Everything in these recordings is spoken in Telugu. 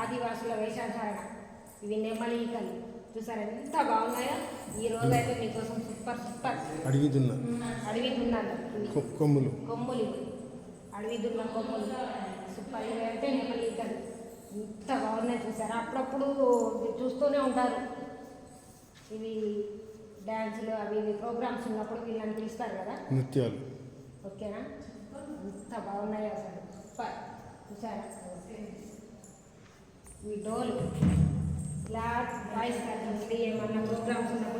ఆదివాసుల వేషధారణ ఇవి నెమలికలు. చూసారా ఎంత బాగున్నాయో? ఈ రోజు అయితే మీకోసం సూపర్ సూపర్. అడిగి దున్న అడవి దున్నాను కొమ్ములు. కొమ్ములు అడవి దున్న కొమ్ములు. సూపర్. ఇవి అయితే నెమలికలు. ఎంత బాగున్నాయి చూసారా? అప్పుడప్పుడు చూస్తూనే ఉంటారు. ఇవి డ్యాన్సులు అవి ఇవి ప్రోగ్రామ్స్ ఉన్నప్పుడు వీళ్ళని పిలుస్తారు కదా? నృత్యాలు. ఓకేనా? ఎంత బాగున్నాయో అసలు. సూపర్ చూసారా? ఈ డోలు. ఇలా చూడండి ఏమన్నా ప్రోగ్రామ్స్ ఉన్నప్పుడు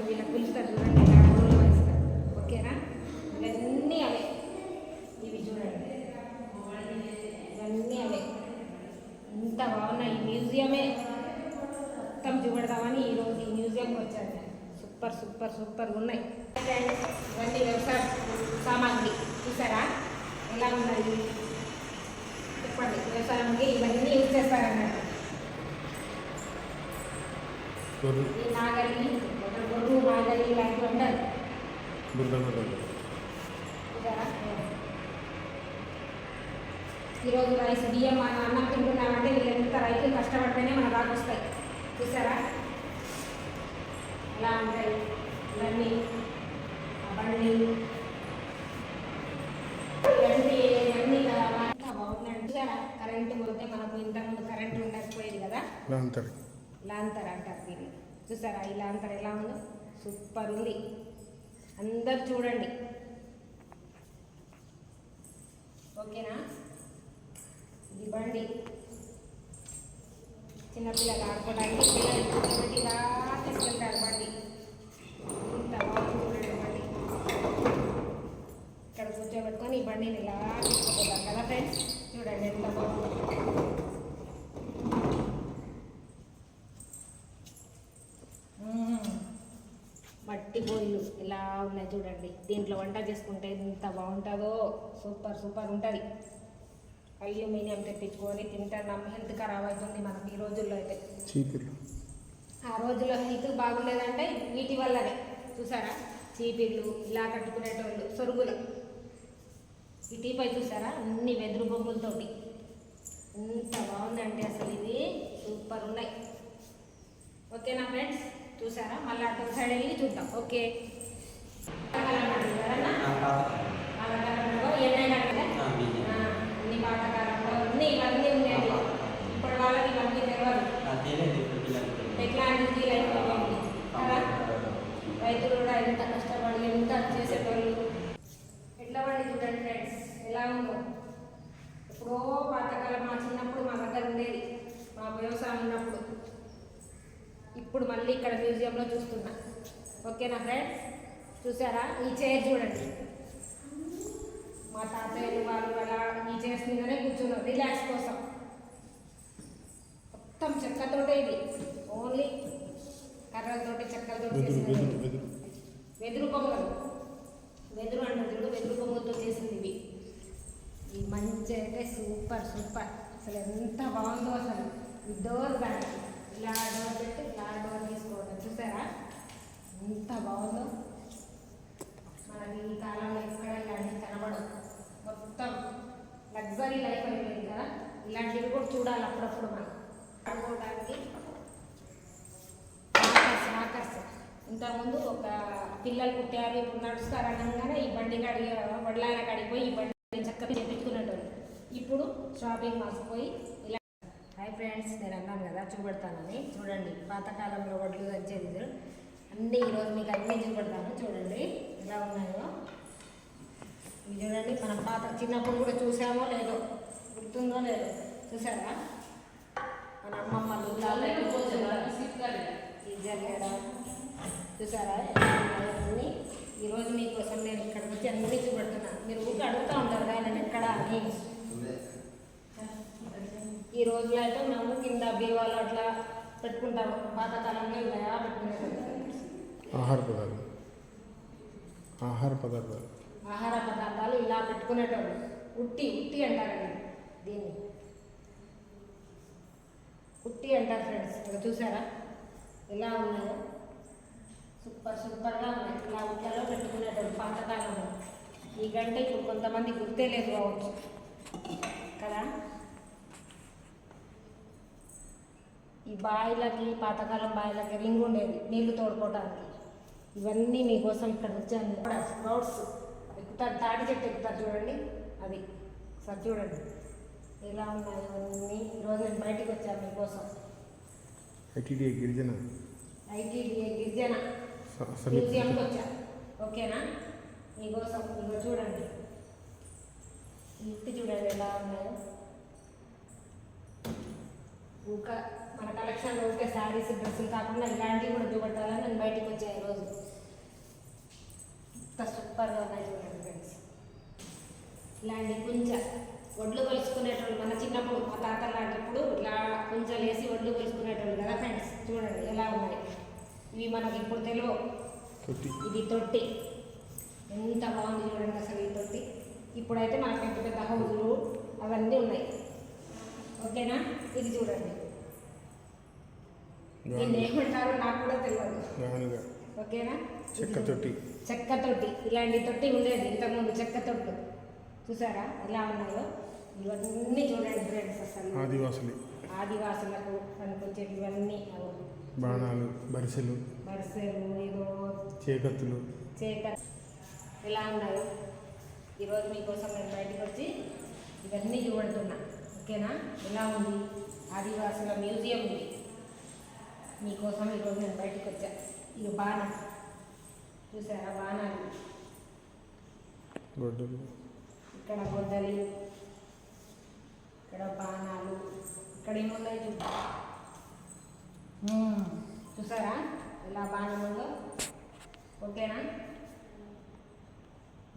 సూపర్ సూపర్ ఉన్నాయి. ఇవన్నీ వ్యవసాయ సామాగ్రి చూసారా? ఎలా ఉన్నాయి? చెప్పండి వ్యవసాయంకి ఇవన్నీ యూజ్ చేస్తారన్నట్టు గొర్రె. ఈ నాగలి గొర్రు నాగలి ఇలాంటివి ఉంటారు చూసారా? ఈరోజు రైస్ బియ్యం మన అన్నం తింటున్నామంటే ఎంత రైతులు కష్టపడితేనే మన దాకా వస్తాయి. చూసారా? ఎలా ఉంటాయి ఇవన్నీ బండి ఇవన్నీ ఇవన్నీ బాగున్నాయి కరెంటు పోతే మనకు ఇంతకుముందు కరెంటు ఉండకపోయేది కదా? లాంతర్ లాంతర్ అంటారు దీన్ని. చూసారా ఈ లాంతర్ ఎలా ఉందో? సూపర్ ఉంది. అందరు చూడండి. ఓకేనా? ఇది బండి. చిన్నపిల్లలు ఆడుకోవడానికి పిల్లలు కూర్చోబెట్టి ఇలా తీసుకెళ్తారు బండి ఇంత బాగుంది చూడండి బండి ఇక్కడ కూర్చోబెట్టుకొని ఈ బండిని ఇలా తీసుకుపోతారు కదా ఫ్రెండ్స్ చూడండి ఎంత బాగుంది మ్మ్. మట్టి బోళ్ళు ఇలా ఉన్నాయి చూడండి. దీంట్లో వంట చేసుకుంటే ఎంత బాగుంటుందో సూపర్ సూపర్ ఉంటుంది. అల్యూమినియం తెప్పించుకొని తింటున్నాం హెల్త్ ఖరాబ్ అవుతుంది మనకి ఈ రోజుల్లో అయితే. ఆ రోజుల్లో హెల్త్ బాగుండేదంటే వీటి వల్లనే. చూసారా? చీపిర్లు ఇలా కట్టుకునేటోళ్ళు సొరుగులు. ఈ టీపై చూసారా? అన్ని వెదురు బొమ్మలతోటి. ఎంత బాగుందంటే అసలు ఇది. సూపర్ ఉన్నాయి. ఓకేనా ఫ్రెండ్స్? చూసారా? మళ్ళీ అటు సైడ్ వెళ్ళి చూద్దాం. ఓకే. పాతకాలంలో అన్ని ఇవన్నీ ఉన్నాయి ఇప్పుడు వాళ్ళకి ఇవన్నీ తెలియదు టెక్నాలజీ లైఫ్ అయిపోయింది కదా? రైతులు కూడా ఎంత కష్టపడి ఎంత ఎట్లా పండి చూడండి ఫ్రెండ్స్ ఎలా ఉందో? ఎప్పుడో పాతకాలం మా చిన్నప్పుడు మా దగ్గర ఉండేది. మా వ్యవసాయం ఉన్నప్పుడు. ఇప్పుడు మళ్ళీ ఇక్కడ మ్యూజియంలో చూస్తున్నా. ఓకేనా ఫ్రెండ్స్? చూసారా? ఈ చైర్ చూడండి. మా తాతయ్యలు వాళ్ళు అలా ఈ చైర్స్ మీదనే కూర్చున్నారు. రిలాక్స్ కోసం. మొత్తం చెక్కతోటే ఇది. ఓన్లీ కర్రలతోటి చెక్కలతో వెదురు బొమ్మలు. వెదురు అంటారు చూడు వెదురు బొమ్మలతో చేసింది ఇవి. ఈ మంచి అయితే సూపర్ సూపర్. అసలు ఎంత బాగుందో అసలు. డోర్ బ్యాగ్ ఇలా డోర్ పెట్టి ఇలా డోర్ తీసుకోవడం చూసారా? ఎంత బాగుందో. మనకి ఈ కాలంలో ఎక్కడ ఇలాంటివి కనబడదు మొత్తం లగ్జరీ లైఫ్ అయిపోయింది కదా? ఇలాంటివి కూడా చూడాలి అప్పుడప్పుడు మనం. ఆడుకోవడానికి ఆకర్ష ఇంతకుముందు ఒక పిల్లలు పుట్టారు ఇప్పుడు నడుస్తారు అనగానే ఈ బండి కాడి వడ్లాయన కాడికి పోయి ఈ బండి చక్కగా చేపించుకునేటోళ్ళు. ఇప్పుడు షాపింగ్ మాల్స్ పోయి ఇలా హాయ్ ఫ్రెండ్స్ నేను అన్నాను కదా చూపెడతానని. చూడండి పాతకాలంలో వడ్లు ఇది. అన్నీ ఈరోజు మీకు అన్నీ చూపెడతాను చూడండి. ఎలా ఉన్నాయో. ఇవి చూడండి మనం పాత చిన్నప్పుడు కూడా చూసామో లేదో గుర్తుందో లేదో. చూసారా? మన అమ్మమ్మలు. ఈ జల్లెడ చూసారా? అన్నీ. ఈరోజు మీకోసం నేను ఇక్కడికి వచ్చి అన్నీ చూపెడుతున్నాను మీరు ఊరికి అడుగుతూ ఉంటారు కదా నేను ఎక్కడ అని ఈ రోజులో అయితే మేము కింద బీరువాలో అట్లా పెట్టుకుంటాము పాతకాలంలో ఇలా పెట్టుకునేది. ఆహార పదార్థాలు. ఆహార పదార్థాలు. ఆహార పదార్థాలు ఇలా పెట్టుకునేటోళ్ళు. ఉట్టి ఉట్టి అంటారండి దీన్ని. ఉట్టి అంటారు ఫ్రెండ్స్ ఇక్కడ చూసారా? ఎలా ఉన్నాయో. సూపర్ సూపర్గా ఉన్నాయి. ఇలా ఉట్లలో పెట్టుకునేటప్పుడు పాతకాలంలో. ఈ గంట ఇప్పుడు కొంతమంది గుర్తే లేదు కావచ్చు. కదా? ఈ బాయిలకి పాతకాలం బాయిలకి రింగ్ ఉండేది నీళ్ళు తోడుకోవడానికి ఇవన్నీ మీకోసం ఇక్కడ వచ్చాను స్ప్రౌట్స్ ఎక్కుతారు తాటి చెట్టు ఎక్కుతారు చూడండి. అది సార్ చూడండి. ఎలా ఉన్నాయి ఇవన్నీ ఈరోజు నేను బయటికి వచ్చాను మీకోసం ఐటీడీఏ గిరిజన? ఐటీడీఏ గిరిజన? మ్యూజియంకి వచ్చా. ఓకేనా? మీకోసం ఇగో చూడండి. ఈ ఇట్టి చూడండి ఎలా ఉన్నాయో. ఇంకా మన కలెక్షన్లో ఉంటే శారీస్ డ్రెస్సులు కాకుండా ఇలాంటివి కూడా చూపెట్టాలని నేను బయటికి వచ్చాను ఈరోజు సూపర్గా ఉన్నాయి చూడండి ఫ్రెండ్స్. ఇలాంటి కుంచ ఒడ్లు కొలుసుకునేటోళ్ళు మన చిన్నప్పుడు మా తాత లాంటప్పుడు ఇలా కుంచలు వేసి ఒడ్లు కొలుసుకునేటోళ్ళు కదా ఫ్రెండ్స్. చూడండి ఎలా ఉన్నాయి. ఇవి మనకి ఇప్పుడు తెలియవు ఇది తొట్టి. ఎంత బాగుంది చూడండి అసలు ఈ తొట్టి. ఇప్పుడైతే మనకి పెద్ద పెద్ద హౌజులు అవన్నీ ఉన్నాయి. ఓకేనా? ఇది చూడండి. దీన్ని ఏమంటారో నాకు కూడా తెలియదు ఓకేనా? చెక్క తొట్టి చెక్క తొట్టి ఇలాంటి తొట్టి ఉండేది ఇంతకుముందు చెక్క తొట్టు చూసారా ఎలా ఉన్నాయో ఇవన్నీ చూడండి ఫ్రెండ్స్ అసలు. ఆదివాసులు. ఆదివాసులకు పనికొచ్చేవి ఇవన్నీ. బాణాలు బరిసెలు. బర్సెలు ఏదో చేకత్తులు. చేక ఎలా ఉన్నాయో? ఈరోజు మీకోసం నేను బయటకు వచ్చి ఇవన్నీ చూపెడుతున్నా ఓకేనా? ఎలా ఉంది? ఆదివాసుల మ్యూజియం ఇది. మీకోసం ఈరోజు నేను బయటకు వచ్చా. ఇది బాణం. చూసారా బాణాలు? ఇక్కడ గొడ్డలి ఇక్కడ బాణాలు ఇక్కడ ఏమున్నాయి. చూసారా? ఇలా బాణం ఉందో? ఓకేనా?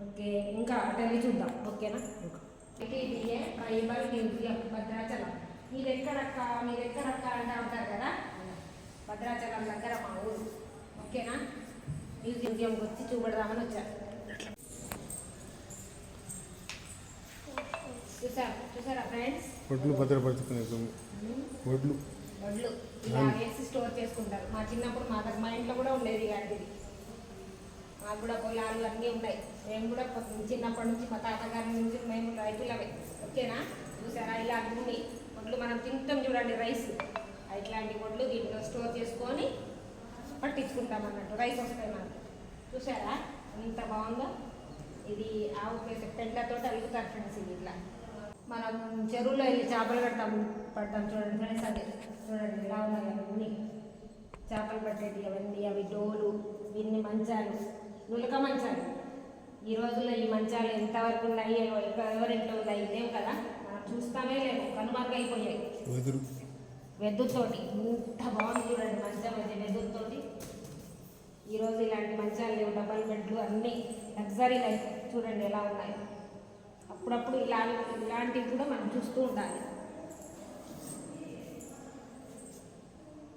ఓకే ఇంకా వెళ్ళి చూద్దాం. ఓకేనా? ఇది ట్రైబల్ మ్యూజియం భద్రాచలం మీరు ఎక్కడక్క మీరు ఎక్కడక్క అంటే ఉంటారు కదా దగ్గర మా ఊరు. ఓకేనా? మ్యూజియంకి వచ్చి చూపెడదామని వచ్చారు చూసారా చూసారా ఫ్రెండ్స్ ఒడ్లు భద్రపరుచుకునే. ఒడ్లు వడ్లు. ఇలా వేసి స్టోర్ చేసుకుంటారు. మా చిన్నప్పుడు మా దగ్గర మా ఇంట్లో కూడా ఉండేది ఇలాంటిది. మాకు కూడా పొలాలు అన్నీ ఉన్నాయి. మేము కూడా చిన్నప్పటి నుంచి మా తాతగారి నుంచి మేము రైతులమే. ఓకేనా? చూసారా? ఇలా అన్ని వడ్లు మనం తింటాం చూడండి రైస్. ఇట్లాంటి వడ్లు దీంట్లో స్టోర్ చేసుకొని పట్టించుకుంటాం అన్నట్టు. రైస్ వస్తాయి మనకు. చూసారా? ఎంత బాగుందో? ఇది ఆవు పేస పెండ్లతో అలుగుతారు ఫ్రెండ్స్ ఇది ఇట్లా. మనం చెరువులో వెళ్ళి చేపలు పడతాం పడతాం చూడండి ఫ్రెండ్స్ అది. చూడండి ఎలా ఉన్నాయి అవన్నీ చేపలు పట్టేది అవన్నీ అవి డోలు ఇన్ని మంచాలు నులక మంచాలు. ఈ రోజుల్లో ఈ మంచాలు ఎంతవరకు ఉన్నాయి ఎవరింట్లో ఉన్నాయి లేవు కదా? మనం చూస్తామే లేవు కనుమరుగైపోయాయి. వెదురు. వెదురుతోటి ఇంత బాగుంది చూడండి మంచం అయితే వెదురుతోటి. ఈరోజు ఇలాంటి మంచాలు లేవు డబల్ బెడ్లు అన్నీ లగ్జరీ లైఫ్ చూడండి ఎలా ఉన్నాయి. అప్పుడప్పుడు ఇలా ఇలాంటివి కూడా మనం చూస్తూ ఉండాలి.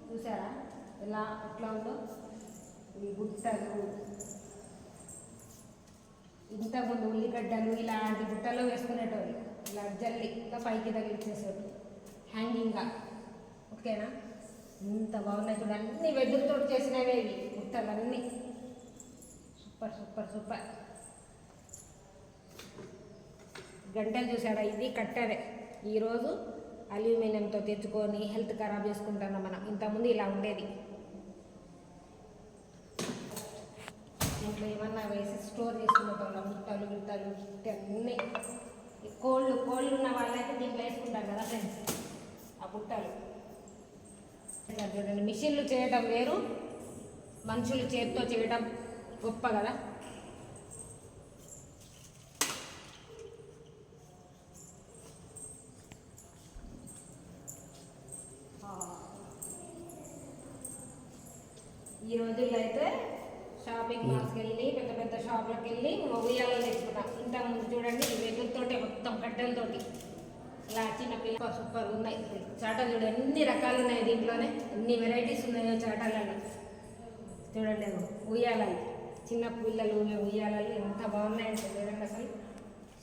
చూసారా? ఎలా ఎట్లా ఉందో? ఈ గుట్టలు ఇంతకుముందు ఉల్లిగడ్డలు ఇలాంటి గుట్టలో వేసుకునేటోళ్ళు ఇలా జల్లి ఇంకా పైకి తగిలిచ్చేసేటోళ్ళు హ్యాంగింగ్గా ఓకేనా ఇంత బాగున్నాయి చూడు అన్ని వెదురుతో చేసినవే ఇవి గుట్టలన్నీ సూపర్ సూపర్ సూపర్. గంటలు చూసాడా ఇది కట్టదే ఈరోజు అల్యూమినియంతో తెచ్చుకొని హెల్త్ ఖరాబ్ చేసుకుంటున్నాం మనం. ఇంతకుముందు ఇలా ఉండేది. ఇంట్లో ఏమన్నా వేసి స్టోర్ చేసుకుంటాం ముట్టలు గుట్టలు అన్నీ. కోళ్ళు కోళ్ళు ఉన్న వాళ్ళైతే దీంట్లో వేసుకుంటారు కదా ఫ్రెండ్స్ ఆ బుట్టలు. చూడండి మిషన్లు చేయడం వేరు మనుషులు చేతితో చేయడం గొప్ప కదా. ఈ రోజుల్లో అయితే షాపింగ్ మాల్స్కి వెళ్ళి పెద్ద పెద్ద షాపులకు వెళ్ళి ఉయ్యాలు తెచ్చుకున్నాం ఇంత ముందు చూడండి వెదురుతోటి మొత్తం కట్టెలతోటి. ఇలా చిన్న పిల్ల సూపర్ ఉన్నాయి. చాటలు చూడండి ఎన్ని రకాలు ఉన్నాయి దీంట్లోనే. ఎన్ని వెరైటీస్ ఉన్నాయో చాటలలో చూడండి అగో ఉయ్యాలలు. చిన్న పిల్లలు ఉయ్యాలలు. ఎంత బాగున్నాయంటే చూడండి అసలు.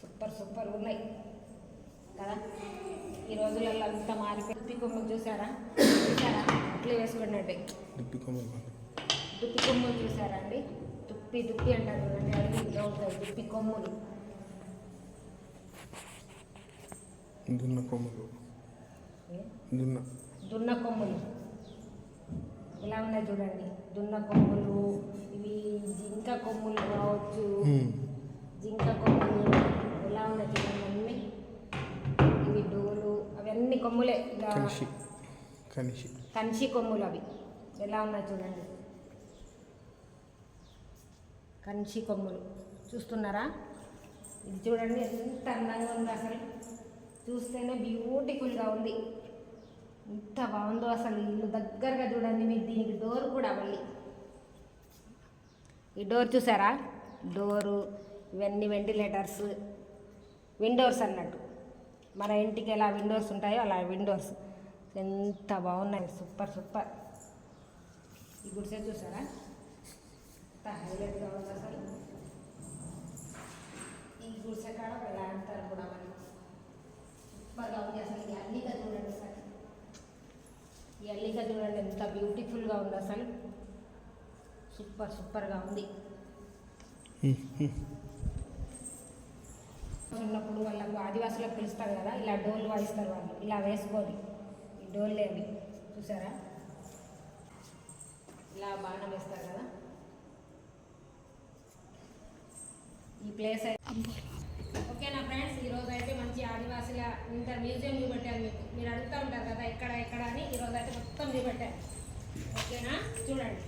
సూపర్ సూపర్ ఉన్నాయి. కదా? ఈ రోజులలో అంతా మారిపోయి కొమ్మ చూసారా? చూసారా? అట్లే వేసుకున్నట్టే దిప్పి కొమ్మలు దుప్పి కొమ్ములు చూసారండి దుప్పి దుప్పి అంటారు చూడండి. అడవిలో ఉంటాయి. దుప్పి కొమ్ములు. దున్న కొమ్మలు. దున్న. దున్న కొమ్ములు. ఇలా ఉన్నాయి చూడండి. దున్న కొమ్ములు ఇవి జింక కొమ్ములు కావచ్చు. జింక కొమ్ములు ఇలా ఉన్నాయి చూడండి అన్ని. ఇవి డోలు అవన్నీ కొమ్ములే. ఇలా కనిషి. కనిషి. కంచి కొమ్ములు అవి. ఎలా ఉన్నాయి చూడండి. కంచి కొమ్ములు. చూస్తున్నారా? ఇది చూడండి ఎంత అందంగా ఉంది అసలు. చూస్తేనే బ్యూటిఫుల్గా ఉంది. ఎంత బాగుందో అసలు ఇల్లు దగ్గరగా చూడండి మీరు దీనికి డోర్ కూడా మళ్ళీ ఈ డోర్ చూసారా? డోరు ఇవన్నీ వెంటిలేటర్స్ విండోర్స్ అన్నట్టు. మన ఇంటికి ఎలా విండోర్స్ ఉంటాయో అలా విండోర్స్. ఎంత బాగున్నాయి సూపర్ సూపర్. ఈ గుడిసె చూసారా? ఎంత హైలైట్గా ఉంది అసలు. ఈ గుడిసె కాడ ఒక ల్యాంటర్ కూడా మరి ఉంది అసలు ఈ అల్లిక చూడండి సార్ ఈ అల్లిక చూడండి ఎంత బ్యూటిఫుల్గా ఉంది అసలు. సూపర్ సూపర్గా ఉంది. ఉన్నప్పుడు వాళ్ళకు ఆదివాసులకు పిలుస్తారు కదా ఇలా డోలు వాయిస్తారు వాళ్ళు ఇలా వేసుకోవాలి ఈ అవి చూసారా? ఇలా బాణం వేస్తారు కదా. ఈ ప్లేస్ అయితే ఓకేనా ఫ్రెండ్స్ ఈరోజు అయితే మంచి ఆదివాసుల ఇంత మ్యూజియం చూపెట్టాను మీకు. మీరు అడుగుతూ ఉంటారు కదా ఎక్కడ ఎక్కడ అని. ఈరోజు అయితే మొత్తం చూపెట్టాను ఓకేనా? చూడండి.